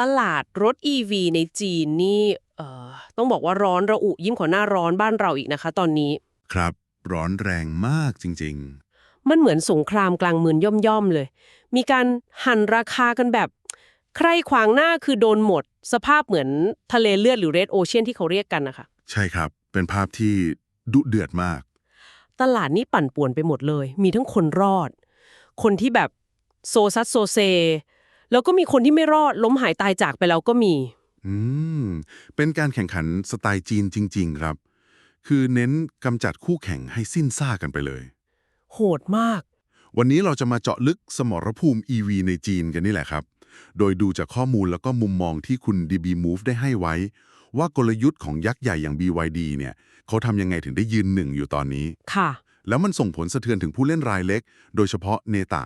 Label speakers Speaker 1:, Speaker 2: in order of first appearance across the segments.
Speaker 1: ตลาดรถ EV ในจีนนี่เอ่อต้องบอกว่าร้อนระอุยิ่งกว่าหน้าร้อนบ้านเราอีกนะคะ ตอนนี้
Speaker 2: ครับร้อนแรงมากจริง
Speaker 1: มันเหมือนสงครามกลางเมืองย่อมๆเลย มีการหั่นราคากันแบบ ใครขวางหน้าคือโดนหมด สภาพเหมือนทะเลเลือดหรือเรดโอเชียนที่เขาเรียกกันนะคะ
Speaker 2: ๆใช่ครับเป็นภาพที่ดุเดือดมาก
Speaker 1: ตลาดนี้ปั่นป่วนไปหมดเลย มีทั้งคนรอด คนที่แบบโซซัสโซเซ แล้วก็มีคนที่ไม่รอดล้มหายตายจากไปแล้วก็มี
Speaker 2: อืม เป็นการแข่งขันสไตล์จีนจริง ๆ ครับ คือเน้นกำจัดคู่แข่งให้สิ้นซากกันไปเลย
Speaker 1: โหดมาก
Speaker 2: วันนี้เราจะมาเจาะลึกสมรภูมิ EV ในจีนกันนี่แหละครับ โดยดูจากข้อมูลแล้วก็มุมมองที่คุณ DB Move ได้ให้ไว้ ว่ากลยุทธ์ของยักษ์ใหญ่อย่าง BYD เนี่ยเขาทำยังไงถึงได้ยืนหนึ่งอยู่ตอนนี้
Speaker 1: ค่ะ
Speaker 2: แล้วมันส่งผลสะเทือนถึงผู้เล่นรายเล็ก โดยเฉพาะเนตะ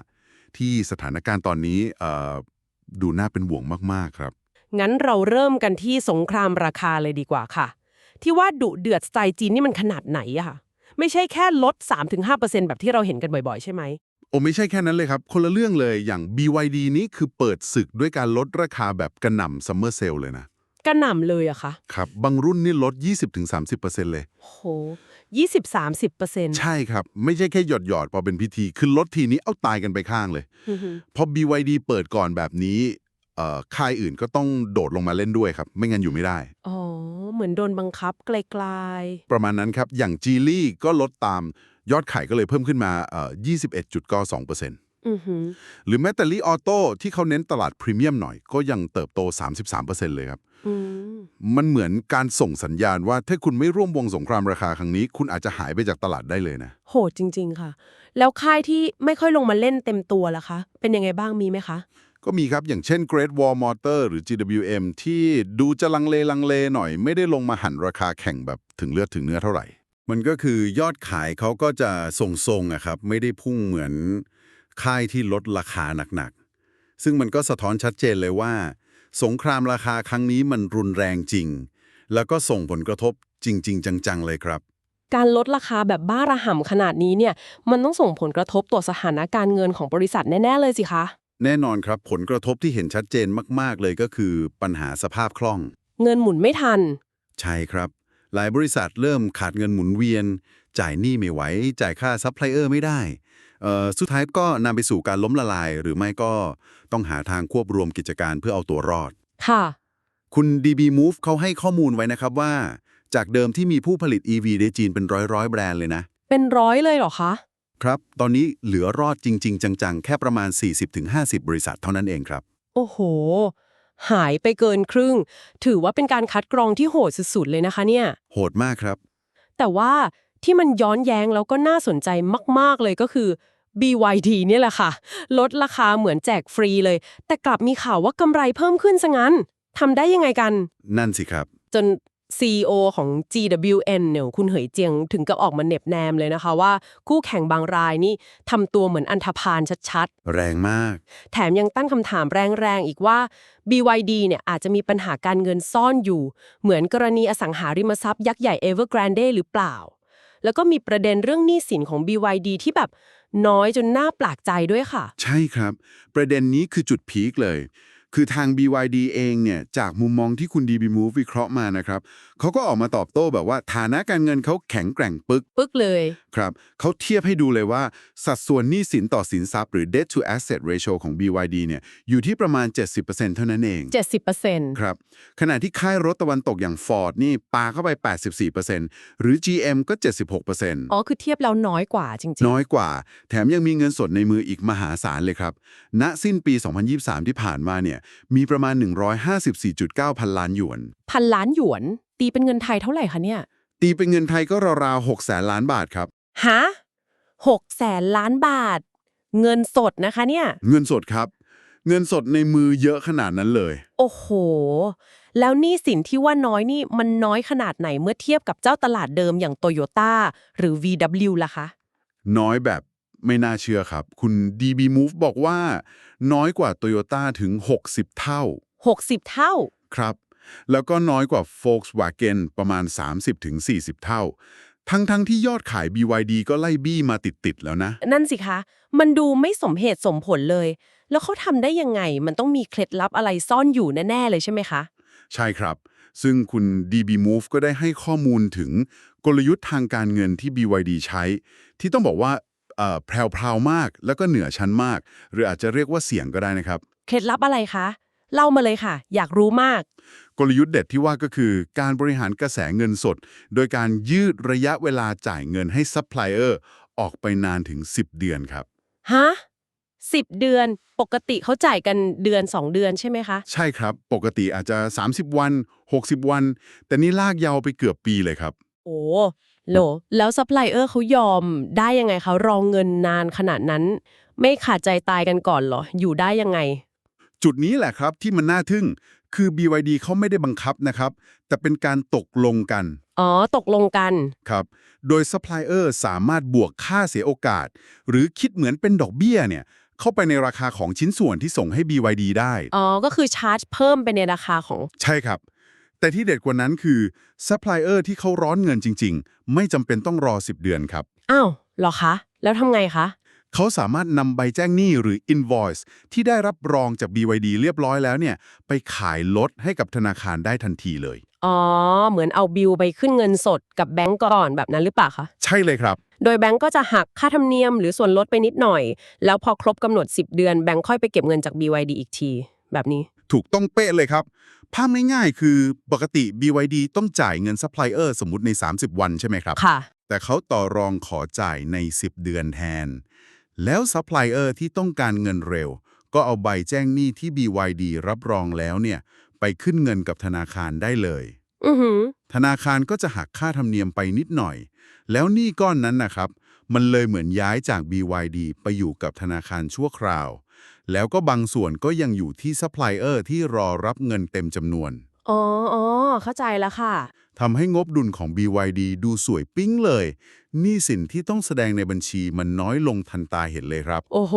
Speaker 2: ที่สถานการณ์ตอนนี้เอ่อ ดูน่าเป็นห่วงมากๆครับ
Speaker 1: งั้นเราเริ่มกันที่สงครามราคาเลยดีกว่าค่ะ ที่ว่าดุเดือดสไตล์จีนนี่มันขนาดไหนอะค่ะไม่ใช่แค่ลด 3-5%แบบที่เราเห็นกันบ่อยๆ ใช่ไหม
Speaker 2: โอ้ไม่ใช่แค่นั้นเลยครับ คนละเรื่องเลยอย่าง BYD นี้คือเปิดศึกด้วยการลดราคาแบบกระหน่ำซัมเมอร์เซลเลยนะ
Speaker 1: กระหน่ำเลยอะคะ
Speaker 2: ครับ บางรุ่นนี่ลด 20-30%เลย
Speaker 1: โห 20-30%
Speaker 2: ใช่ครับ ไม่ใช่แค่หยอดหยอดๆพอเป็นพิธีคือลดทีนี้เอาตายกันไปข้างเลย
Speaker 1: อือหือ
Speaker 2: พอ BYD เปิดก่อนแบบนี้เอ่อค่ายอื่นก็ต้องโดดลงมาเล่นด้วยครับ ไม่งั้นอยู่ไม่ได้
Speaker 1: อ๋อ เหมือนโดนบังคับไกล
Speaker 2: ประมาณนั้นครับ อย่าง g ีลี่ก็ลดตามยอดขายก็เลยเพิ่มขึ้นมาเอ่อ21.92%
Speaker 1: ๆอือ หือ
Speaker 2: หรือแม้แต่ลีออโต้ที่เขาเน้นตลาดพรีเมียมหน่อย ก็ยังเติบโต 33%เลยครับ
Speaker 1: อืม
Speaker 2: มันเหมือนการส่งสัญญาณว่าถ้าคุณไม่ร่วมวงสงครามราคาครั้งนี้ คุณอาจจะหายไปจากตลาดได้เลยนะ
Speaker 1: โหดจริง ๆ ค่ะ แล้วค่ายที่ไม่ค่อยลงมาเล่นเต็มตัวล่ะคะ เป็นยังไงบ้างมีไหมคะ
Speaker 2: ก็มีครับอย่างเช่น Great Wall Motor หรือ GWM ที่ดูจะลังเลลังเลหน่อย ไม่ได้ลงมาหันราคาแข่งแบบถึงเลือดถึงเนื้อเท่าไหร่ มันก็คือยอดขายเขาก็จะทรงๆอะครับ ไม่ได้พุ่งเหมือน ค่ายที่ลดราคาหนักๆ ซึ่งมันก็สะท้อนชัดเจนเลยว่า สงครามราคาครั้งนี้มันรุนแรงจริง แล้วก็ส่งผลกระทบจริง ๆ จัง ๆ เลยครับ
Speaker 1: การลดราคาแบบบ้าระห่ำขนาดนี้เนี่ย มันต้องส่งผลกระทบต่อสถานะการเงินของบริษัทแน่ ๆ เลยสิคะ
Speaker 2: แน่นอนครับผลกระทบที่เห็นชัดเจนมาก ๆ เลยก็คือ ปัญหาสภาพคล่อง
Speaker 1: เงินหมุนไม่ทัน
Speaker 2: ใช่ครับ หลายบริษัทเริ่มขาดเงินหมุนเวียน จ่ายหนี้ไม่ไหว จ่ายค่าซัพพลายเออร์ไม่ได้เอ่อ สุดท้ายก็นำไปสู่การล้มละลาย หรือไม่ก็ต้องหาทางควบรวมกิจการเพื่อเอาตัวรอด
Speaker 1: ค่ะ
Speaker 2: คุณ DB Move เขาให้ข้อมูลไว้นะครับว่า จากเดิมที่มีผู้ผลิต EV ในจีนเป็นร้อยๆแบรนด์เลยนะ
Speaker 1: เป็นร้อยเลยเหรอคะ
Speaker 2: ครับ ตอนนี้เหลือรอดจริง ๆ จัง ๆ แค่ประมาณ 40-50 บริษัทเท่านั้นเองครับ
Speaker 1: โอ้โห หายไปเกินครึ่ง ถือว่าเป็นการคัดกรองที่โหดสุดๆเลยนะคะเนี่ย
Speaker 2: โหดมากครับ
Speaker 1: แต่ว่า ที่มันย้อนแย้งแล้วก็น่าสนใจมาก ๆ เลยก็คือ BYD เนี่ยแหละค่ะ ลดราคาเหมือนแจกฟรีเลย แต่กลับมีข่าวว่ากำไรเพิ่มขึ้นซะงั้นทำได้ยังไงกัน
Speaker 2: นั่นสิครับ
Speaker 1: จน CEO ของ GWN เนี่ยคุณเหยเจียงถึงกับออกมาเหน็บแนมเลยนะคะว่า คู่แข่งบางรายนี่ทำตัวเหมือนอันธพาลชัด
Speaker 2: แรงมาก
Speaker 1: ๆแถมยังตั้งคำถามแรงๆ อีกว่า BYD เนี่ยอาจจะมีปัญหาการเงินซ่อนอยู่ เหมือนกรณีอสังหาริมทรัพย์ยักษ์ใหญ่ Evergrande หรือเปล่า แล้วก็มีประเด็นเรื่องหนี้สินของ BYD ที่แบบน้อยจนน่าแปลกใจด้วยค่ะ
Speaker 2: ใช่ครับ ประเด็นนี้คือจุดพีคเลย คือทาง BYD เองเนี่ย จากมุมมองที่คุณ DB Move วิเคราะห์มานะครับเขาก็ออกมาตอบโต้แบบว่าฐานะการเงินเขาแข็งแกร่งปึก
Speaker 1: ปึ๊กเลย
Speaker 2: ครับเขาเทียบให้ดูเลยว่า สัดส่วนหนี้สินต่อสินทรัพย์หรือ debt to asset ratio ของ BYD เนี่ยอยู่ที่ประมาณ 70%เท่านั้นเอง
Speaker 1: 70%
Speaker 2: ครับ ขณะที่ค่ายรถตะวันตกอย่าง Ford นี่ปาเข้าไป 84%หรือ GM ก็ 76%
Speaker 1: อ๋อ คือเทียบแล้วน้อยกว่าจริง
Speaker 2: น้อยกว่า แถมยังมีเงินสดในมืออีกมหาศาลเลยครับ ณ สิ้นปี 2023 ที่ผ่านมาเนี่ยมีประมาณ 154.9 พันล้านหยวน
Speaker 1: ๆ พันล้านหยวน ตีเป็นเงินไทยเท่าไหร่คะเนี่ย
Speaker 2: ตีเป็นเงินไทยก็ราวๆ6แสนล้านบาทครับ
Speaker 1: ฮะหกแสนล้านบาท เงินสดนะคะเนี่ย
Speaker 2: เงินสดครับ เงินสดในมือเยอะขนาดนั้นเลย
Speaker 1: โอ้โห แล้วหนี่สินที่ว่าน้อยนี่มันน้อยขนาดไหนเมื่อเทียบกับเจ้าตลาดเดิมอย่างโตโยต้าหรือ VW ล่ะคะ
Speaker 2: น้อยแบบไม่น่าเชื่อครับ คุณ DB Move บอกว่า น้อยกว่า Toyota ถึง 60 เท่า
Speaker 1: 60 เท่า
Speaker 2: ครับ แล้วก็น้อยกว่า Volkswagen ประมาณ 30-40 เท่า ทั้งๆทที่ยอดขาย BYD ก็ไล่บี้มาติด ๆ แล้วนะ
Speaker 1: นั่นสิคะ มันดูไม่สมเหตุสมผลเลย แล้วเขาทำได้ยังไง มันต้องมีเคล็ดลับอะไรซ่อนอยู่แน่ ๆ เลยใช่ไหมคะ
Speaker 2: ใช่ครับ ซึ่งคุณ DB Move ก็ได้ให้ข้อมูลถึงกลยุทธ์ทางการเงินที่ BYD ใช้ ที่ต้องบอกว่าเอ่อแพรวๆมาก แล้วก็เหนือชั้นมาก หรืออาจจะเรียกว่าเสี่ยงก็ได้นะครับ
Speaker 1: เคล็ดลับอะไรคะ เล่ามาเลยค่ะ อยากรู้มาก
Speaker 2: กลยุทธ์เด็ดที่ว่าก็คือการบริหารกระแสเงินสด โดยการยืดระยะเวลาจ่ายเงินให้ซัพพลายเออร์ออกไปนานถึง 10 เดือนครับ
Speaker 1: ฮะสิบเดือนปกติเขาจ่ายกันเดือน 2 เดือนใช่ไหมคะ
Speaker 2: ใช่ครับ ปกติอาจจะ 30 วัน 60 วัน แต่นี่ลากยาวไปเกือบปีเลยครับ
Speaker 1: โอ้โหลแล้วซัพพลายเออร์เขายอมได้ยังไงคะรองเงินนานขนาดนั้น ไม่ขาดใจตายกันก่อนเหรอ อยู่ได้ยังไง
Speaker 2: จุดนี้แหละครับที่มันน่าทึ่งคือ BYD เขาไม่ได้บังคับนะครับ แต่เป็นการตกลงกัน
Speaker 1: อ๋อ ตกลงกัน
Speaker 2: ครับ โดยซัพพลายเออร์สามารถบวกค่าเสียโอกาส หรือคิดเหมือนเป็นดอกเบี้ยเนี่ย เข้าไปในราคาของชิ้นส่วนที่ส่งให้ BYD ได้
Speaker 1: อ๋อ ก็คือชาร์จเพิ่มไปในราคาของ
Speaker 2: ใช่ครับ แต่ที่เด็ดกว่านั้นคือซัพพลายเออร์ที่เขาร้อนเงินจริง ๆ ไม่จำเป็นต้องรอ 10 เดือนครับ
Speaker 1: อ้าวเหรอคะ แล้วทำไงคะ
Speaker 2: เขาสามารถนำใบแจ้งหนี้หรือ invoice ที่ได้รับรองจาก BYD เรียบร้อยแล้วเนี่ย ไปขายลดให้กับธนาคารได้ทันทีเลย
Speaker 1: อ๋อ เหมือนเอาบิลไปขึ้นเงินสดกับแบงก์ก่อนแบบนั้นหรือเปล่าคะ
Speaker 2: ใช่เลยครับ
Speaker 1: โดยแบงก์ก็จะหักค่าธรรมเนียมหรือส่วนลดไปนิดหน่อย แล้วพอครบกำหนด 10 เดือนแบงก์ค่อยไปเก็บเงินจาก BYD อีกที แบบนี้
Speaker 2: ถูกต้องเป๊ะเลยครับ ภาพง่ายๆคือปกติ BYD ต้องจ่ายเงินซัพพลายเออร์สมมติใน 30 วันใช่ไหมครับ
Speaker 1: ค่ะ
Speaker 2: แต่เขาต่อรองขอจ่ายใน 10 เดือนแทน แล้วซัพพลายเออร์ที่ต้องการเงินเร็ว ก็เอาใบแจ้งหนี้ที่ BYD รับรองแล้วเนี่ย ไปขึ้นเงินกับธนาคารได้เลย
Speaker 1: อือหือ
Speaker 2: ธนาคารก็จะหักค่าธรรมเนียมไปนิดหน่อย แล้วหนี้ก้อนนั้นนะครับ มันเลยเหมือนย้ายจาก BYD ไปอยู่กับธนาคารชั่วคราว แล้วก็บางส่วนก็ยังอยู่ที่ซัพพลายเออร์ที่รอรับเงินเต็มจำนวน
Speaker 1: อ๋ออ๋อเข้าใจแล้วค่ะ
Speaker 2: ทำให้งบดุลของ BYD ดูสวยปิ๊งเลยหนี้สินที่ต้องแสดงในบัญชีมันน้อยลงทันตาเห็นเลยครับ
Speaker 1: โอ้โห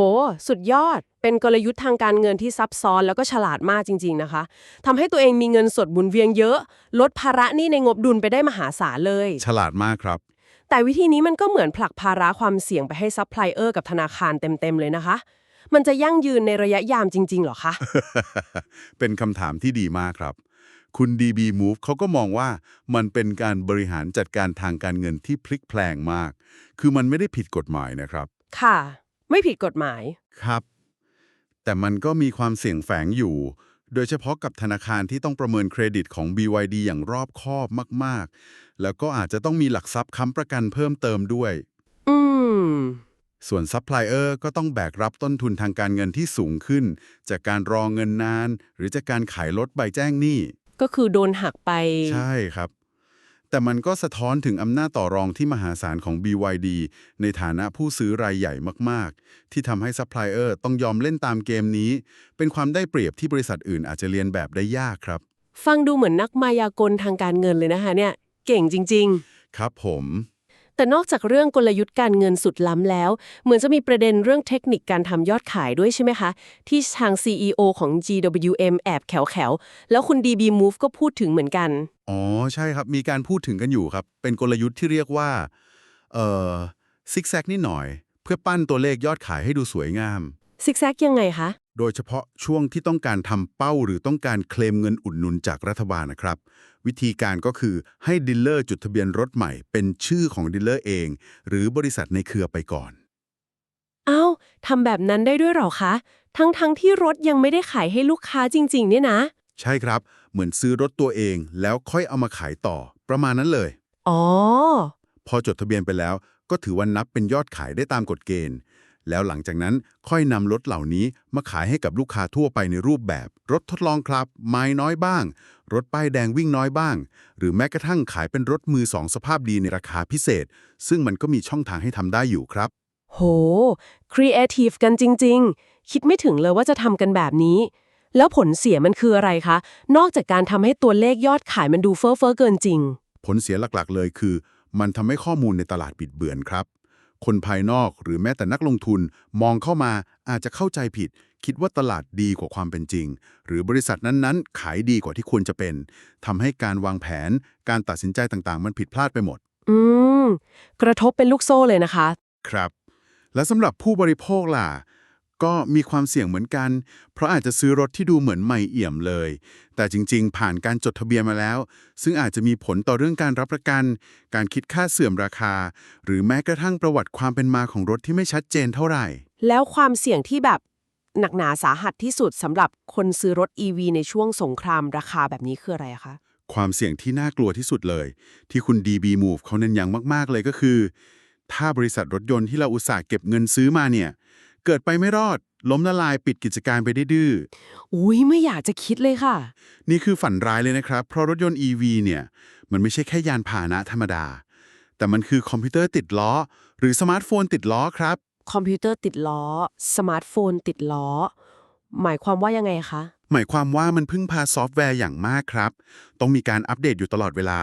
Speaker 1: สุดยอด เป็นกลยุทธ์ทางการเงินที่ซับซ้อนแล้วก็ฉลาดมากจริง ๆ นะคะ ทำให้ตัวเองมีเงินสดหมุนเวียนเยอะ ลดภาระหนี้ในงบดุลไปได้มหาศาลเลย
Speaker 2: ฉลาดมากครับ
Speaker 1: แต่วิธีนี้มันก็เหมือนผลักภาระความเสี่ยงไปให้ซัพพลายเออร์กับธนาคารเต็มๆเลยนะคะ มันจะยั่งยืนในระยะยามจริงๆเหรอคะ
Speaker 2: เป็นคำถามที่ดีมากครับ คุณ DB Move เขาก็มองว่ามันเป็นการบริหารจัดการทางการเงินที่พลิกแพลงมาก คือมันไม่ได้ผิดกฎหมายนะครับ
Speaker 1: ค่ะ ไม่ผิดกฎหมาย
Speaker 2: ครับ แต่มันก็มีความเสี่ยงแฝงอยู่ โดยเฉพาะกับธนาคารที่ต้องประเมินเครดิตของ BYD อย่างรอบคอบมาก ๆ แล้วก็อาจจะต้องมีหลักทรัพย์ค้ำประกันเพิ่มเติมด้วย
Speaker 1: อืม
Speaker 2: ส่วนซัพพลายเออร์ก็ต้องแบกรับต้นทุนทางการเงินที่สูงขึ้น จากการรอเงินนาน หรือจากการขายลดใบแจ้งหนี้
Speaker 1: ก็คือโดนหักไป
Speaker 2: ใช่ครับ แต่มันก็สะท้อนถึงอำนาจต่อรองที่มหาศาลของ BYD ในฐานะผู้ซื้อรายใหญ่มาก ๆ ที่ทำให้ซัพพลายเออร์ต้องยอมเล่นตามเกมนี้ เป็นความได้เปรียบที่บริษัทอื่นอาจจะเรียนแบบได้ยากครับ
Speaker 1: ฟังดูเหมือนนักมายากลทางการเงินเลยนะคะเนี่ย เก่งจริง ๆ
Speaker 2: ครับผม
Speaker 1: แต่นอกจากเรื่องกลยุทธ์การเงินสุดล้ำแล้ว เหมือนจะมีประเด็นเรื่องเทคนิคการทำยอดขายด้วยใช่ไหมคะ ที่ทาง CEO ของ GWM แอบแขวๆแล้วคุณ DB Move ก็พูดถึงเหมือนกัน
Speaker 2: อ๋อ ใช่ครับ มีการพูดถึงกันอยู่ครับ เป็นกลยุทธ์ที่เรียกว่า เอ่อซิกแซกนิดหน่อย เพื่อปั้นตัวเลขยอดขายให้ดูสวยงาม
Speaker 1: ซิกแซกยังไงคะ
Speaker 2: โดยเฉพาะช่วงที่ต้องการทำเป้าหรือต้องการเคลมเงินอุดหนุนจากรัฐบาลนะครับ วิธีการก็คือให้ดีลเลอร์จดทะเบียนรถใหม่ เป็นชื่อของดีลเลอร์เอง หรือบริษัทในเครือไปก่อน
Speaker 1: อ้าวทำแบบนั้นได้ด้วยเหรอคะ ทั้งๆที่รถยังไม่ได้ขายให้ลูกค้าจริง ๆ เนี่ยนะ
Speaker 2: ใช่ครับ เหมือนซื้อรถตัวเอง แล้วค่อยเอามาขายต่อ ประมาณนั้นเลย
Speaker 1: อ๋อ
Speaker 2: พอจดทะเบียนไปแล้ว ก็ถือว่านับเป็นยอดขายได้ตามกฎเกณฑ์ แล้วหลังจากนั้นค่อยนำรถเหล่านี้มาขายให้กับลูกค้าทั่วไปในรูปแบบ รถทดลองครับ ไม้น้อยบ้าง รถป้ายแดงวิ่งน้อยบ้าง หรือแม้กระทั่งขายเป็นรถมือสองสภาพดีในราคาพิเศษ ซึ่งมันก็มีช่องทางให้ทำได้อยู่ครับ
Speaker 1: โหครีเอทีฟกันจริง ๆ คิดไม่ถึงเลยว่าจะทำกันแบบนี้ แล้วผลเสียมันคืออะไรคะ นอกจากการทำให้ตัวเลขยอดขายมันดูเฟ้อเฟ้อๆเกินจริง
Speaker 2: ผลเสียหลักๆ เลยคือ มันทำให้ข้อมูลในตลาดบิดเบือนครับ คนภายนอกหรือแม้แต่นักลงทุนมองเข้ามาอาจจะเข้าใจผิด คิดว่าตลาดดีกว่าความเป็นจริง หรือบริษัทนั้นๆ ขายดีกว่าที่ควรจะเป็นทำให้การวางแผนการตัดสินใจต่างๆ มันผิดพลาดไปหมด
Speaker 1: อืม กระทบเป็นลูกโซ่เลยนะคะ
Speaker 2: ครับ และสำหรับผู้บริโภคล่ะ ก็มีความเสี่ยงเหมือนกัน เพราะอาจจะซื้อรถที่ดูเหมือนใหม่เอี่ยมเลย แต่จริงๆ ผ่านการจดทะเบียนมาแล้ว ซึ่งอาจจะมีผลต่อเรื่องการรับประกัน การคิดค่าเสื่อมราคา หรือแม้กระทั่งประวัติความเป็นมาของรถที่ไม่ชัดเจนเท่าไหร่
Speaker 1: แล้วความเสี่ยงที่แบบหนักหนาสาหัสที่สุดสำหรับคนซื้อรถ EV ในช่วงสงครามราคาแบบนี้คืออะไรอะคะ
Speaker 2: ความเสี่ยงที่น่ากลัวที่สุดเลย ที่คุณ DB Move เขาเน้นย้ำมาก ๆ เลยก็คือ ถ้าบริษัทรถยนต์ที่เราอุตส่าห์เก็บเงินซื้อมาเนี่ย เกิดไปไม่รอด ล้มละลายปิดกิจการไปได้ดื้อ
Speaker 1: อุ้ยไม่อยากจะคิดเลยค่ะ
Speaker 2: นี่คือฝันร้ายเลยนะครับ เพราะรถยนต์ EV เนี่ยมันไม่ใช่แค่ยานพาหนะธรรมดา แต่มันคือคอมพิวเตอร์ติดล้อ หรือสมาร์ทโฟนติดล้อครับ
Speaker 1: คอมพิวเตอร์ติดล้อ สมาร์ทโฟนติดล้อ หมายความว่ายังไงคะ
Speaker 2: หมายความว่ามันพึ่งพาซอฟต์แวร์อย่างมากครับ ต้องมีการอัปเดตอยู่ตลอดเวลา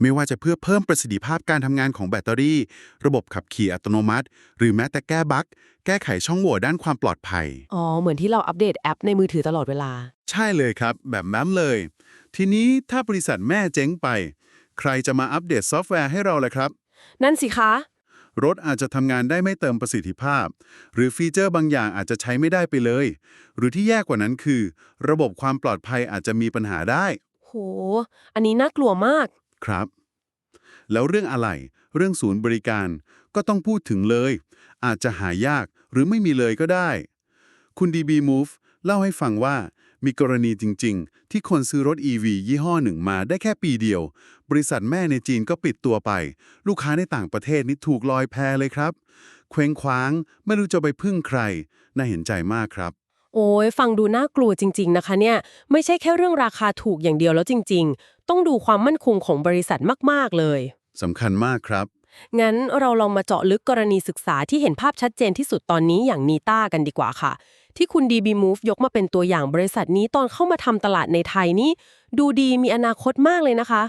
Speaker 2: ไม่ว่าจะเพื่อเพิ่มประสิทธิภาพการทำงานของแบตเตอรี่ ระบบขับขี่อัตโนมัติ หรือแม้แต่แก้บั๊กแก้ไขช่องโหว่ด้านความปลอดภัย
Speaker 1: อ๋อ เหมือนที่เราอัปเดตแอปในมือถือตลอดเวลา
Speaker 2: ใช่เลยครับ แบบนั้นเลย ทีนี้ถ้าบริษัทแม่เจ๊งไป ใครจะมาอัปเดตซอฟต์แวร์ให้เราล่ะครับ
Speaker 1: นั่นสิคะ
Speaker 2: รถอาจจะทำงานได้ไม่เติมประสิทธิภาพ หรือฟีเจอร์บางอย่างอาจจะใช้ไม่ได้ไปเลย หรือที่แย่กว่านั้นคือ ระบบความปลอดภัยอาจจะมีปัญหาได้
Speaker 1: โห อันนี้น่ากลัวมาก
Speaker 2: ครับ แล้วเรื่องอะไร เรื่องศูนย์บริการก็ต้องพูดถึงเลย อาจจะหายากหรือไม่มีเลยก็ได้ คุณ DB Move เล่าให้ฟังว่า มีกรณีจริง ๆ ที่คนซื้อรถ EV ยี่ห้อหนึ่งมาได้แค่ปีเดียว บริษัทแม่ในจีนก็ปิดตัวไป ลูกค้าในต่างประเทศนี่ถูกลอยแพเลยครับ เคว้งคว้าง ไม่รู้จะไปพึ่งใคร น่าเห็นใจมากครับ
Speaker 1: โอ้ยฟังดูน่ากลัวจริง ๆ นะคะเนี่ย ไม่ใช่แค่เรื่องราคาถูกอย่างเดียวแล้วจริง ๆ ต้องดูความมั่นคงของบริษัทมากๆเลย
Speaker 2: สำคัญมากครับ
Speaker 1: งั้นเราลองมาเจาะลึกกรณีศึกษาที่เห็นภาพชัดเจนที่สุดตอนนี้อย่างนีต้ากันดีกว่าค่ะ ที่คุณ DB Move ยกมาเป็นตัวอย่างบริษัทนี้ตอนเข้ามาทำตลาดในไทยนี่ดูดีมีอนาคตมากเลยนะคะ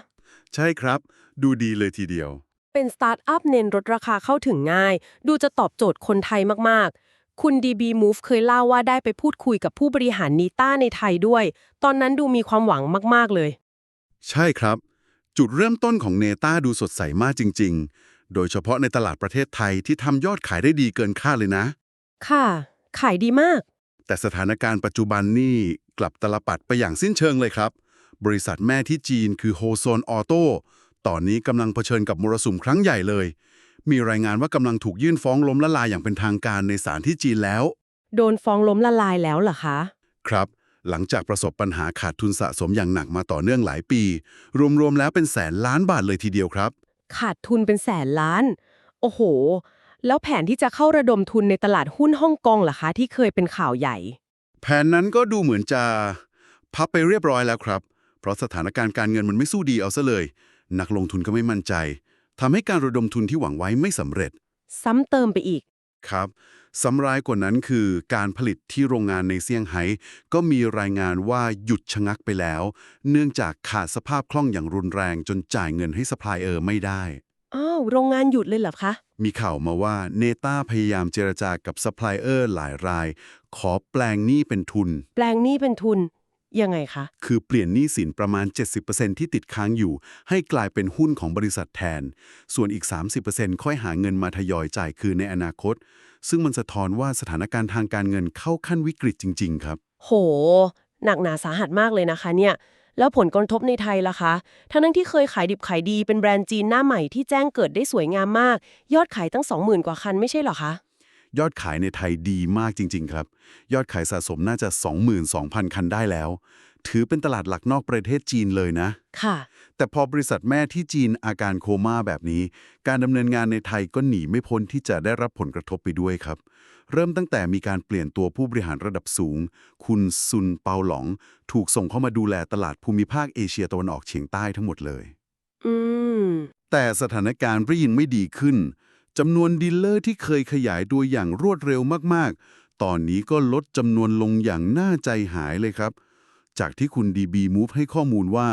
Speaker 2: ใช่ครับ ดูดีเลยทีเดียว
Speaker 1: เป็นสตาร์ทอัพเน้นลดราคาเข้าถึงง่าย ดูจะตอบโจทย์คนไทยมากๆ คุณ DB Move เคยเล่าว่าได้ไปพูดคุยกับผู้บริหารนีต้าในไทยด้วย ตอนนั้นดูมีความหวังมากๆเลย
Speaker 2: ใช่ครับ จุดเริ่มต้นของเนต้าดูสดใสมากจริง ๆ โดยเฉพาะในตลาดประเทศไทยที่ทำยอดขายได้ดีเกินคาดเลยนะ
Speaker 1: ค่ะ ขายดีมาก
Speaker 2: แต่สถานการณ์ปัจจุบันนี่กลับตลปัดไปอย่างสิ้นเชิงเลยครับ บริษัทแม่ที่จีนคือโฮโซนออโต้ตอนนี้กำลังเผชิญกับมรสุมครั้งใหญ่เลย มีรายงานว่ากำลังถูกยื่นฟ้องล้มละลายอย่างเป็นทางการในศาลที่จีนแล้ว
Speaker 1: โดนฟ้องล้มละลายแล้วเหรอคะ
Speaker 2: ครับ หลังจากประสบปัญหาขาดทุนสะสมอย่างหนักมาต่อเนื่องหลายปี รวมๆแล้วเป็นแสนล้านบาทเลยทีเดียวครับ
Speaker 1: ขาดทุนเป็นแสนล้าน โอ้โห แล้วแผนที่จะเข้าระดมทุนในตลาดหุ้นฮ่องกงล่ะคะที่เคยเป็นข่าวใหญ่
Speaker 2: แผนนั้นก็ดูเหมือนจะพับไปเรียบร้อยแล้วครับ เพราะสถานการณ์การเงินมันไม่สู้ดีเอาซะเลย นักลงทุนก็ไม่มั่นใจทำให้การระดมทุนที่หวังไว้ไม่สำเร็จ
Speaker 1: ซ้ำเติมไปอีก
Speaker 2: ครับสำร้ายกว่านั้นคือการผลิตที่โรงงานในเซี่ยงไฮ้ก็มีรายงานว่าหยุดชะงักไปแล้ว เนื่องจากขาดสภาพคล่องอย่างรุนแรงจนจ่ายเงินให้ซัพพลายเออร์ไม่ได้
Speaker 1: อ้าว โรงงานหยุดเลยเหรอคะ
Speaker 2: มีข่าวมาว่าเนต้าพยายามเจรจากับซัพพลายเออร์หลายราย ขอแปลงหนี้เป็นทุน
Speaker 1: แปลงหนี้เป็นทุน ยังไงคะ
Speaker 2: คือเปลี่ยนหนี้สินประมาณ 70%ที่ติดค้างอยู่ ให้กลายเป็นหุ้นของบริษัทแทน ส่วนอีก 30%ค่อยหาเงินมาทยอยจ่ายคืนในอนาคต ซึ่งมันสะท้อนว่าสถานการณ์ทางการเงินเข้าขั้นวิกฤตจริง ๆ ครับ
Speaker 1: โห หนักหนาสาหัสมากเลยนะคะเนี่ย แล้วผลกระทบในไทยล่ะคะ ทั้งนั้นที่เคยขายดิบขายดีเป็นแบรนด์จีนหน้าใหม่ที่แจ้งเกิดได้สวยงามมาก ยอดขายตั้ง 20,000 กว่าคันไม่ใช่เหรอคะ
Speaker 2: ยอดขายในไทยดีมากจริง ๆ ครับ ยอดขายสะสมน่าจะ 22,000 คันได้แล้ว ถือเป็นตลาดหลักนอกประเทศจีนเลยนะ
Speaker 1: ค่ะ
Speaker 2: แต่พอบริษัทแม่ที่จีนอาการโคม่าแบบนี้ การดำเนินงานในไทยก็หนีไม่พ้นที่จะได้รับผลกระทบไปด้วยครับ เริ่มตั้งแต่มีการเปลี่ยนตัวผู้บริหารระดับสูง คุณซุนเปาหลองถูกส่งเข้ามาดูแลตลาดภูมิภาคเอเชียตะวันออกเฉียงใต้ทั้งหมดเลย
Speaker 1: อืม
Speaker 2: แต่สถานการณ์ก็ยังไม่ดีขึ้นจำนวนดีลเลอร์ที่เคยขยายตัวอย่างรวดเร็วมากๆ ตอนนี้ก็ลดจำนวนลงอย่างน่าใจหายเลยครับ จากที่คุณ DB Move ให้ข้อมูลว่า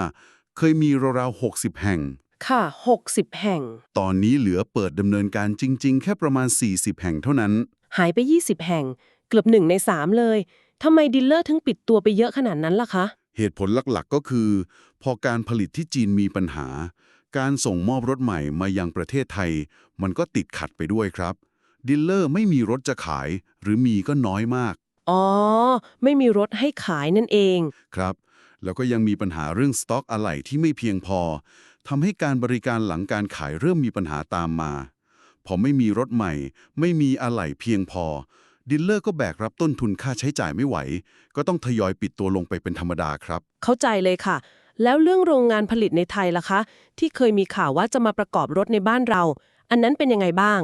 Speaker 2: เคยมีราวๆ60 แห่ง
Speaker 1: ค่ะ 60 แห่ง
Speaker 2: ตอนนี้เหลือเปิดดำเนินการจริง ๆ แค่ประมาณ 40 แห่งเท่านั้น
Speaker 1: หายไป 20 แห่ง เกือบหนึ่งใน3เลยทำไมดีลเลอร์ถึงปิดตัวไปเยอะขนาดนั้นล่ะคะ
Speaker 2: เหตุผลหลักๆก็คือ พอการผลิตที่จีนมีปัญหา การส่งมอบรถใหม่มายังประเทศไทย มันก็ติดขัดไปด้วยครับดีลเลอร์ไม่มีรถจะขาย หรือมีก็น้อยมาก
Speaker 1: อ๋อ ไม่มีรถให้ขายนั่นเอง
Speaker 2: ครับ แล้วก็ยังมีปัญหาเรื่องสต็อกอะไหล่ที่ไม่เพียงพอทำให้การบริการหลังการขายเริ่มมีปัญหาตามมา พอไม่มีรถใหม่ ไม่มีอะไหล่เพียงพอดีลเลอร์ก็แบกรับต้นทุนค่าใช้จ่ายไม่ไหว ก็ต้องทยอยปิดตัวลงไปเป็นธรรมดาครับ
Speaker 1: เข้าใจเลยค่ะ แล้วเรื่องโรงงานผลิตในไทยล่ะคะ ที่เคยมีข่าวว่าจะมาประกอบรถในบ้านเรา อันนั้นเป็นยังไงบ้าง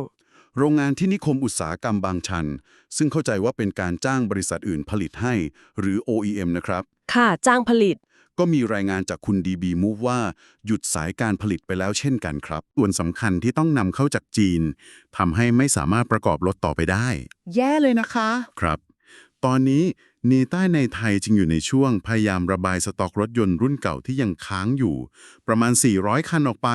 Speaker 2: โรงงานที่นิคมอุตสาหกรรมบางชัน ซึ่งเข้าใจว่าเป็นการจ้างบริษัทอื่นผลิตให้ หรือ OEM นะครับ
Speaker 1: ค่ะ จ้างผลิต
Speaker 2: ก็มีรายงานจากคุณ DB Move ว่าหยุดสายการผลิตไปแล้วเช่นกันครับ ส่วนสำคัญที่ต้องนำเข้าจากจีนทำให้ไม่สามารถประกอบรถต่อไปได้
Speaker 1: แย่เลยนะคะ
Speaker 2: ครับ ตอนนี้เนต้าในไทยจึงอยู่ในช่วงพยายามระบายสต็อกรถยนต์รุ่นเก่าที่ยังค้างอยู่ ประมาณ 400 คันออกไป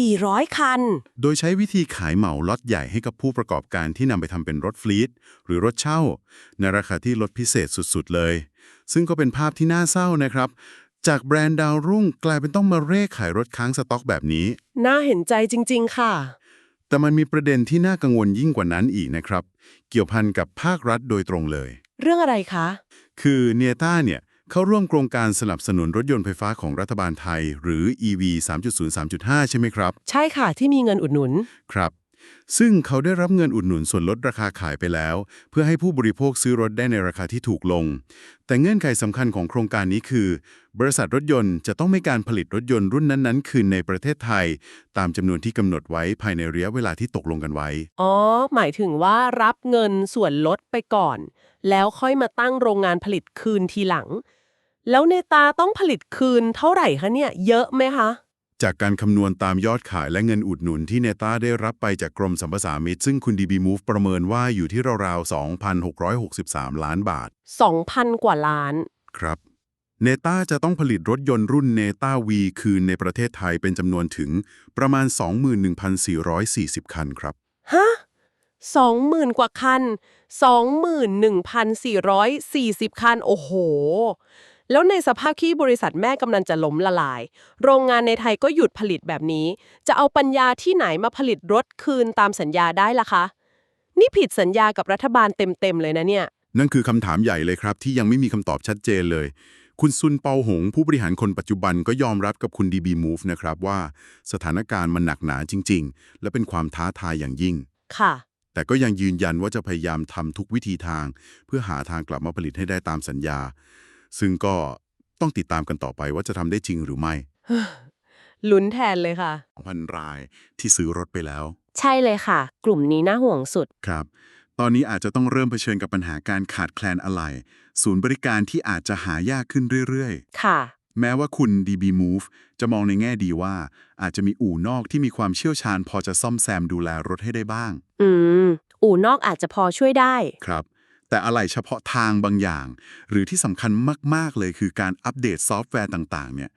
Speaker 1: 400 คัน
Speaker 2: โดยใช้วิธีขายเหมาล็อตใหญ่ให้กับผู้ประกอบการที่นำไปทำเป็นรถฟลีตหรือรถเช่า ในราคาที่ลดพิเศษสุดๆเลย ซึ่งก็เป็นภาพที่น่าเศร้านะครับ จากแบรนด์ดาวรุ่งกลายเป็นต้องมาเร่ขายรถค้างสต็อกแบบนี้
Speaker 1: น่าเห็นใจจริง ๆ ค่ะ
Speaker 2: แต่มันมีประเด็นที่น่ากังวลยิ่งกว่านั้นอีกนะครับ เกี่ยวพันกับภาครัฐโดยตรงเลย
Speaker 1: เรื่องอะไรคะ
Speaker 2: คือเนต้าเนี่ยเข้าร่วมโครงการสนับสนุนรถยนต์ไฟฟ้าของรัฐบาลไทย หรือ EV 3.0 3.5 ใช่ไหมครับ
Speaker 1: ใช่ค่ะที่มีเงินอุดหนุน
Speaker 2: ครับ ซึ่งเขาได้รับเงินอุดหนุนส่วนลดราคาขายไปแล้ว เพื่อให้ผู้บริโภคซื้อรถได้ในราคาที่ถูกลง แต่เงื่อนไขสำคัญของโครงการนี้คือ บริษัทรถยนต์จะต้องไม่การผลิตรถยนต์รุ่นนั้นๆ คืนในประเทศไทย ตามจำนวนที่กำหนดไว้ภายในระยะเวลาที่ตกลงกันไว้
Speaker 1: อ๋อ หมายถึงว่ารับเงินส่วนลดไปก่อน แล้วค่อยมาตั้งโรงงานผลิตคืนทีหลัง แล้วเนตาต้องผลิตคืนเท่าไหร่คะเนี่ย เยอะไหมคะ
Speaker 2: จากการคำนวณตามยอดขายและเงินอุดหนุนที่เนต้าได้รับไปจากกรมสัมปทานมิตรซึ่งคุณ DB Move ประเมินว่าอยู่ที่ราวๆ 2,663 ล้านบาท
Speaker 1: 2,000 กว่าล้าน
Speaker 2: ครับ เนต้าจะต้องผลิตรถยนต์รุ่นเนต้าวีคืนในประเทศไทยเป็นจำนวนถึงประมาณ 21,440 คันครับ
Speaker 1: ฮะสองหมื่นกว่าคันสองหมื่นหนึ่งพันสี่ร้อยสี่สิบคัน โอ้โห แล้วในสภาพที่บริษัทแม่กำลังจะล้มละลาย โรงงานในไทยก็หยุดผลิตแบบนี้ จะเอาปัญญาที่ไหนมาผลิตรถคืนตามสัญญาได้ล่ะคะ นี่ผิดสัญญากับรัฐบาลเต็มๆเลยนะเนี่ย
Speaker 2: นั่นคือคำถามใหญ่เลยครับ ที่ยังไม่มีคำตอบชัดเจนเลย คุณซุนเปาหง ผู้บริหารคนปัจจุบันก็ยอมรับกับคุณ DB Move นะครับว่าสถานการณ์มันหนักหนาจริง ๆ และเป็นความท้าทายอย่างยิ่ง
Speaker 1: ค่ะ
Speaker 2: แต่ก็ยังยืนยันว่าจะพยายามทำทุกวิธีทาง เพื่อหาทางกลับมาผลิตให้ได้ตามสัญญา ซึ่งก็ต้องติดตามกันต่อไปว่าจะทำได้จริงหรือไม่
Speaker 1: ลุ้นแทนเลยค่ะ
Speaker 2: พันรายที่ซื้อรถไปแล้ว
Speaker 1: ใช่เลยค่ะ กลุ่มนี้น่าห่วงสุด
Speaker 2: ครับ ตอนนี้อาจจะต้องเริ่มเผชิญกับปัญหาการขาดแคลนอะไหล่ศูนย์บริการที่อาจจะหายากขึ้นเรื่อย
Speaker 1: ค่ะ
Speaker 2: ๆ แม้ว่าคุณ DB Move จะมองในแง่ดีว่า อาจจะมีอู่นอกที่มีความเชี่ยวชาญพอจะซ่อมแซมดูแลรถให้ได้บ้าง
Speaker 1: อืม อู่นอกอาจจะพอช่วยได้
Speaker 2: ครับ แต่อะไหล่เฉพาะทางบางอย่าง หรือที่สำคัญมาก ๆ เลยคือการอัปเดตซอฟต์แวร์ต่าง ๆ เนี่ย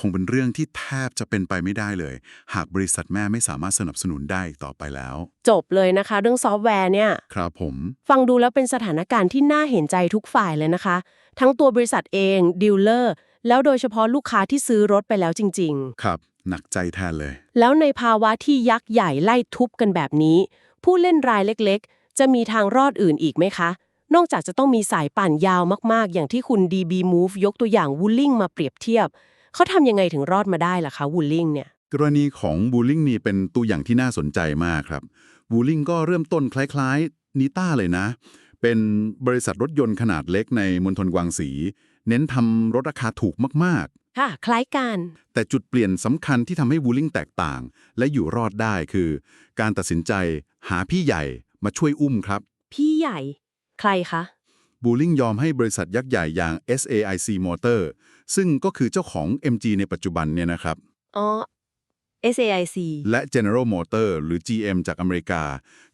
Speaker 2: คงเป็นเรื่องที่แทบจะเป็นไปไม่ได้เลย หากบริษัทแม่ไม่สามารถสนับสนุนได้อีกต่อไปแล้ว
Speaker 1: จบเลยนะคะ เรื่องซอฟต์แวร์เนี่ย
Speaker 2: ครับผม
Speaker 1: ฟังดูแล้วเป็นสถานการณ์ที่น่าเห็นใจทุกฝ่ายเลยนะคะ ทั้งตัวบริษัทเองดีลเลอร์แล้วโดยเฉพาะลูกค้าที่ซื้อรถไปแล้วจริง
Speaker 2: ครับ หนักใจแทนเลย
Speaker 1: ๆแล้วในภาวะที่ยักษ์ใหญ่ไล่ทุบกันแบบนี้ ผู้เล่นรายเล็กๆ จะมีทางรอดอื่นอีกไหมคะ นอกจากจะต้องมีสายป่านยาวมากๆ อย่างที่คุณ DB Move ยกตัวอย่างวูลลิงมาเปรียบเทียบ เขาทำยังไงถึงรอดมาได้ล่ะคะวูลลิงเนี่ย
Speaker 2: กรณีของบูลลิงนี่เป็นตัวอย่างที่น่าสนใจมากครับบูลลิงก็เริ่มต้นคล้ายๆนิต้าเลยนะ เป็นบริษัทรถยนต์ขนาดเล็กในมณฑลกวางสี เน้นทำรถราคาถูกมาก
Speaker 1: ค่ะ คล้ายกัน
Speaker 2: ๆแต่จุดเปลี่ยนสำคัญที่ทำให้บูลลิงแตกต่าง และอยู่รอดได้คือ การตัดสินใจหาพี่ใหญ่มาช่วยอุ้มครับ
Speaker 1: พี่ใหญ่ ใครคะ
Speaker 2: บูลลิงยอมให้บริษัทยักษ์ใหญ่อย่าง SAIC Motor ซึ่งก็คือเจ้าของ MG ในปัจจุบันเนี่ยนะครับ
Speaker 1: อ๋อ SAIC
Speaker 2: และ General Motor หรือ GM จากอเมริกา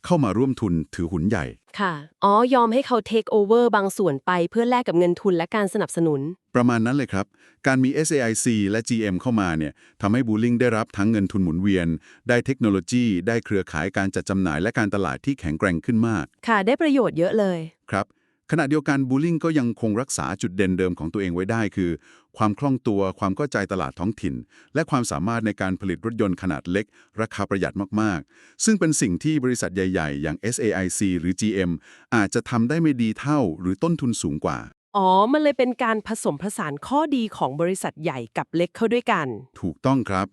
Speaker 2: เข้ามาร่วมทุนถือหุนใหญ่
Speaker 1: ค่ะ อ๋อ ยอมให้เขา take over บางส่วนไปเพื่อแลกกับเงินทุนและการสนับสนุน
Speaker 2: ประมาณนั้นเลยครับ การมี SAIC และ GM เข้ามาเนี่ยทำให้บูลลิงได้รับทั้งเงินทุนหมุนเวียน ได้เทคโนโลยี ได้เครือข่ายการจัดจำหน่ายและการตลาดที่แข็งแกร่งขึ้นมาก
Speaker 1: ค่ะ ได้ประโยชน์เยอะเลย
Speaker 2: ครับ ขณะเดียวกันบูลลิงก็ยังคงรักษาจุดเด่นเดิมของตัวเองไว้ได้คือ ความคล่องตัวความเข้าใจตลาดท้องถิ่น และความสามารถในการผลิตรถยนต์ขนาดเล็ก ราคาประหยัดมากๆ ซึ่งเป็นสิ่งที่บริษัทใหญ่ๆ อย่าง SAIC หรือ GM อาจจะทำได้ไม่ดีเท่าหรือต้นทุนสูงกว่า
Speaker 1: อ๋อ มันเลยเป็นการผสมผสานข้อดีของบริษัทใหญ่กับเล็กเข้าด้วยกัน
Speaker 2: ถูกต้องครับ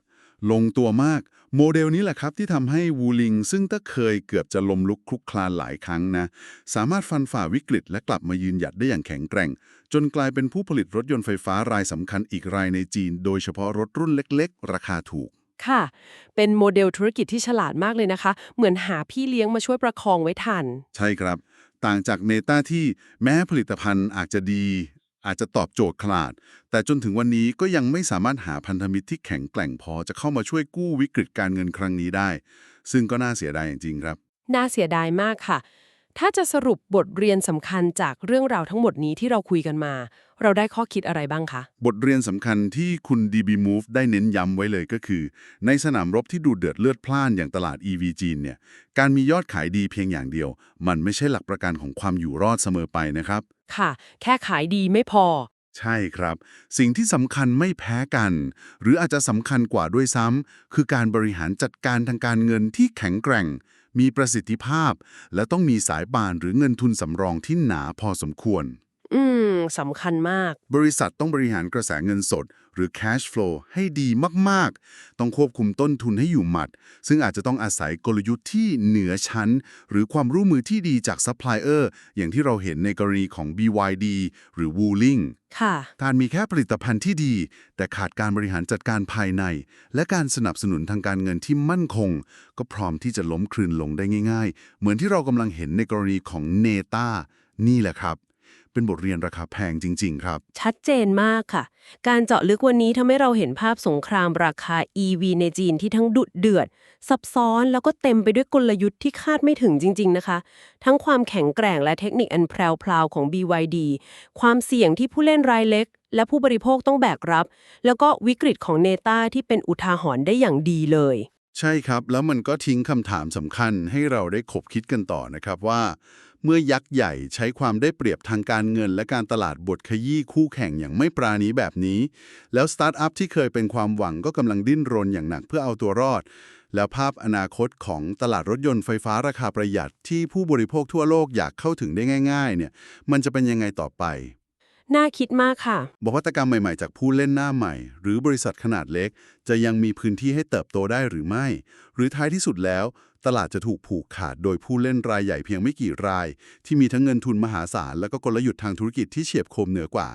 Speaker 2: ลงตัวมาก โมเดลนี้แหละครับที่ทำให้วูลิงซึ่งถ้าเคยเกือบจะลมลุกคลุกคลานหลายครั้งนะ สามารถฟันฝ่าวิกฤตและกลับมายืนหยัดได้อย่างแข็งแกร่ง จนกลายเป็นผู้ผลิตรถยนต์ไฟฟ้ารายสำคัญอีกรายในจีน โดยเฉพาะรถรุ่นเล็ก ๆ ราคาถูก
Speaker 1: ค่ะ เป็นโมเดลธุรกิจที่ฉลาดมากเลยนะคะ เหมือนหาพี่เลี้ยงมาช่วยประคองไว้ทัน
Speaker 2: ใช่ครับ ต่างจากเนต้าที่แม้ผลิตภัณฑ์อาจจะดี อาจจะตอบโจทย์ขนาด แต่จนถึงวันนี้ก็ยังไม่สามารถหาพันธมิตรที่แข็งแกร่งพอจะเข้ามาช่วยกู้วิกฤตการเงินครั้งนี้ได้ ซึ่งก็น่าเสียดายจริงๆครับ
Speaker 1: น่าเสียดายมากค่ะ ถ้าจะสรุปบทเรียนสำคัญจากเรื่องราวทั้งหมดนี้ที่เราคุยกันมา เราได้ข้อคิดอะไรบ้างคะ
Speaker 2: บทเรียนสำคัญที่คุณ DB Move ได้เน้นย้ำไว้เลยก็คือ ในสนามรบที่ดูเดือดเลือดพล่านอย่างตลาด EV จีนเนี่ย การมียอดขายดีเพียงอย่างเดียว มันไม่ใช่หลักประกันของความอยู่รอดเสมอไปนะครับ
Speaker 1: ค่ะ แค่ขายดีไม่พอ
Speaker 2: ใช่ครับ สิ่งที่สำคัญไม่แพ้กัน หรืออาจจะสำคัญกว่าด้วยซ้ำคือการบริหารจัดการทางการเงินที่แข็งแกร่ง มีประสิทธิภาพ และต้องมีสายบานหรือเงินทุนสำรองที่หนาพอสมควร
Speaker 1: อืมสำคัญมาก
Speaker 2: บริษัทต้องบริหารกระแสเงินสด หรือ cash flow ให้ดีมาก ๆ ต้องควบคุมต้นทุนให้อยู่หมัด ซึ่งอาจจะต้องอาศัยกลยุทธ์ที่เหนือชั้น หรือความร่วมมือที่ดีจากซัพพลายเออร์อย่างที่เราเห็นในกรณีของ BYD หรือ Wuling
Speaker 1: ค่ะ
Speaker 2: การมีแค่ผลิตภัณฑ์ที่ดี แต่ขาดการบริหารจัดการภายใน และการสนับสนุนทางการเงินที่มั่นคง ก็พร้อมที่จะล้มคลืนลงได้ง่าย ๆ เหมือนที่เรากำลังเห็นในกรณีของเนต้านี่แหละครับ เป็นบทเรียนราคาแพงจริง ๆ ครับ
Speaker 1: ชัดเจนมากค่ะ การเจาะลึกวันนี้ทำให้เราเห็นภาพสงครามราคา EV ในจีนที่ทั้งดุเดือด ซับซ้อนแล้วก็เต็มไปด้วยกลยุทธ์ที่คาดไม่ถึงจริง ๆ นะคะ ทั้งความแข็งแกร่งและเทคนิคอันแพรวๆของ BYD ความเสี่ยงที่ผู้เล่นรายเล็ก และผู้บริโภคต้องแบกรับ แล้วก็วิกฤตของเนต้าที่เป็นอุทาหรณ์ได้อย่างดีเลย
Speaker 2: ใช่ครับ แล้วมันก็ทิ้งคำถามสำคัญให้เราได้ขบคิดกันต่อนะครับว่า เมื่อยักษ์ใหญ่ใช้ความได้เปรียบทางการเงินและการตลาดบทขยี้คู่แข่งอย่างไม่ปราณีแบบนี้ แล้วสตาร์ทอัพที่เคยเป็นความหวังก็กำลังดิ้นรนอย่างหนักเพื่อเอาตัวรอด แล้วภาพอนาคตของตลาดรถยนต์ไฟฟ้าราคาประหยัดที่ผู้บริโภคทั่วโลกอยากเข้าถึงได้ง่าย ๆ เนี่ย มันจะเป็นยังไงต่อไป
Speaker 1: น่าคิดมากค่ะ
Speaker 2: บอกวัตกรรมใหม่ ๆ จากผู้เล่นหน้าใหม่ หรือบริษัทขนาดเล็ก จะยังมีพื้นที่ให้เติบโตได้หรือไม่ หรือท้ายที่สุดแล้ว ตลาดจะถูกผูกขาดโดยผู้เล่นรายใหญ่เพียงไม่กี่ราย ที่มีทั้งเงินทุนมหาศาล และก็กลยุทธ์ทางธุรกิจที่เฉียบคมเหนือกว่า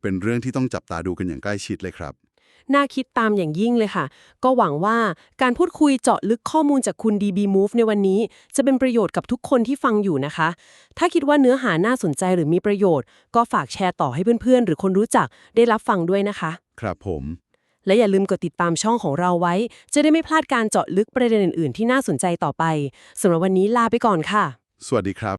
Speaker 2: เป็นเรื่องที่ต้องจับตาดูกันอย่างใกล้ชิดเลยครับ
Speaker 1: น่าคิดตามอย่างยิ่งเลยค่ะ ก็หวังว่าการพูดคุยเจาะลึกข้อมูลจากคุณ DB Move ในวันนี้ จะเป็นประโยชน์กับทุกคนที่ฟังอยู่นะคะ ถ้าคิดว่าเนื้อหาน่าสนใจหรือมีประโยชน์ ก็ฝากแชร์ต่อให้เพื่อนๆ หรือคนรู้จักได้รับฟังด้วยนะคะ
Speaker 2: ครับผม
Speaker 1: และอย่าลืมกดติดตามช่องของเราไว้ จะได้ไม่พลาดการเจาะลึกประเด็นอื่นๆ ที่น่าสนใจต่อไปสำหรับวันนี้ลาไปก่อนค่ะ
Speaker 2: สวัสดีครับ